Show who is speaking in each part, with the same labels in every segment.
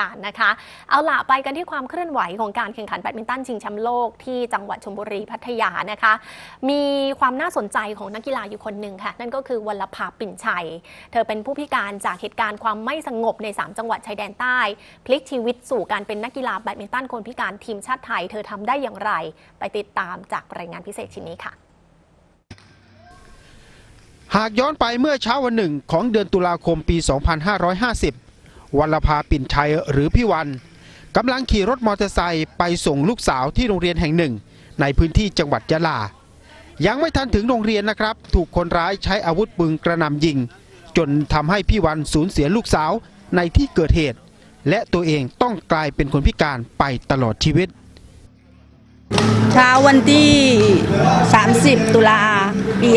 Speaker 1: การนะคะ เอาล่ะไปกันที่ความเคลื่อนไหวของการแข่งขันแบดมินตันชิงแชมป์โลกที่จังหวัดชลบุรีพัทยานะคะ มีความน่าสนใจของนักกีฬาอยู่คนหนึ่งค่ะ นั่นก็คือวัลภาปิ่นชัย เธอเป็นผู้พิการจากเหตุการณ์ความไม่สงบใน 3 จังหวัดชายแดนใต้ พลิกชีวิตสู่การเป็นนักกีฬาแบดมินตันคนพิการทีมชาติไทย เธอทำได้อย่างไร ไปติดตามจากรายงานพิเศษชิ้นนี้ค่ะ
Speaker 2: หากย้อนไปเมื่อเช้าวันหนึ่งของเดือนตุลาคมปี 2550 วัลภาปิ่นชัยหรือพี่วันกำลังขี่รถมอเตอร์ไซค์ไปส่งลูกสาวที่โรงเรียนแห่งหนึ่ง ในพื้นที่จังหวัดยะลา ยังไม่ทันถึงโรงเรียนนะครับ ถูกคนร้ายใช้อาวุธปืนกระหน่ำยิง จนทำให้พี่วันสูญเสียลูกสาวในที่เกิดเหตุ และตัวเองต้องกลายเป็นคนพิการไปตลอดชีวิต
Speaker 3: เช้าวันที่ 30 ตุลาปี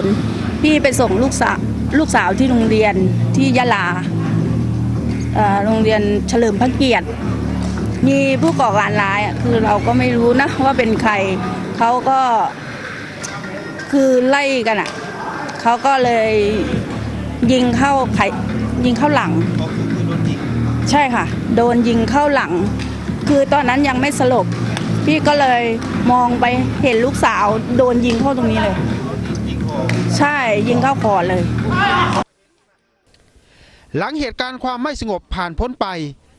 Speaker 3: 50 พี่ไปส่งลูกสาวลูกสาวที่โรงเรียนที่ยะลา โรงเรียนเฉลิมพระเกียรติ มีผู้ก่อการร้ายคือเราก็ไม่รู้นะว่าเป็นใครเขาก็คือไล่กันอะเขาก็เลยยิงเข้าไขยิงเข้าหลัง ใช่ค่ะ โดนยิงเข้าหลัง คือตอนนั้นยังไม่สลบ พี่ก็เลยมองไปเห็นลูกสาว โดนยิงเข้าตรงนี้เลย ใช่ยิงเข้าคอเลย
Speaker 2: หลังเหตุการณ์ความไม่สงบผ่านพ้นไป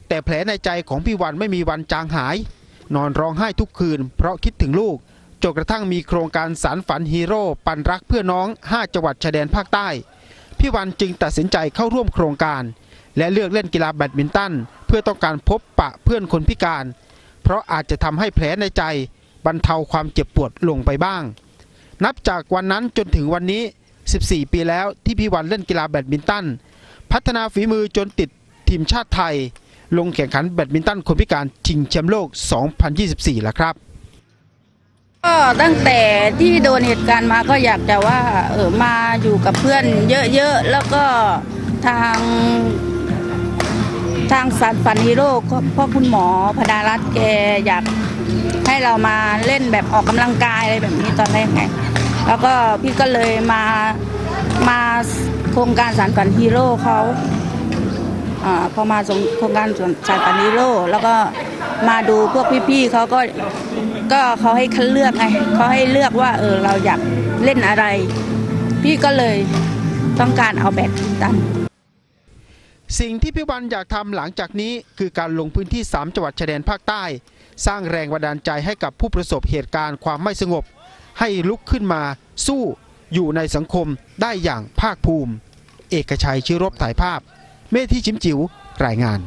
Speaker 2: แต่แผลในใจของพี่วันไม่มีวันจางหาย นอนร้องไห้ทุกคืน เพราะคิดถึงลูกจนกระทั่งมีโครงการสารฝันฮีโร่ปันรักเพื่อน้อง 5 จังหวัดชายแดนภาคใต้ พี่วันจึงตัดสินใจเข้าร่วมโครงการ และเลือกเล่นกีฬาแบดมินตัน เพื่อต้องการพบปะเพื่อนคนพิการ เพราะอาจจะทำให้แผลในใจ บรรเทาความเจ็บปวดลงไปบ้าง นับจากวันนั้นจนถึงวันนี้ 14 ปีแล้วที่พี่วันเล่นกีฬาแบดมินตัน พัฒนาฝีมือจนติดทีมชาติไทย ลงแข่งขันแบดมินตันคนพิการชิงแชมป์โลก 2024 แล้วครับ
Speaker 3: ก็ตั้งแต่ที่โดนเหตุการณ์มาก็อยากจะว่าเออมาอยู่กับเพื่อนเยอะๆ แล้วก็ทางทางสัตว์ฝันฮีโร่พ่อคุณหมอพดารัตน์แกอยากให้เรามาเล่นแบบออกกำลังกายอะไรแบบนี้ตอนแรกไงแล้วก็พี่ก็เลยมา มาโครงการสารฝันฮีโร่เขาอพอมาโครงการสารฝันฮีโร่แล้วก็มาดูพวกพี่ๆเขาก็ก็เขาให้คัดเลือกไงเขาให้เลือกว่าเออเราอยากเล่นอะไร พี่ก็เลยต้องการเอาแบดมินตัน
Speaker 2: สิ่งที่พี่วันอยากทำหลังจากนี้คือการลงพื้นที่ 3 จังหวัดชายแดนภาคใต้ สร้างแรงบันดาลใจให้กับผู้ประสบเหตุการณ์ความไม่สงบ ให้ลุกขึ้นมาสู้ อยู่ในสังคมได้อย่างภาคภูมิ เอกชัยชิรบถ่ายภาพ เมธีชิมจิ๋วรายงาน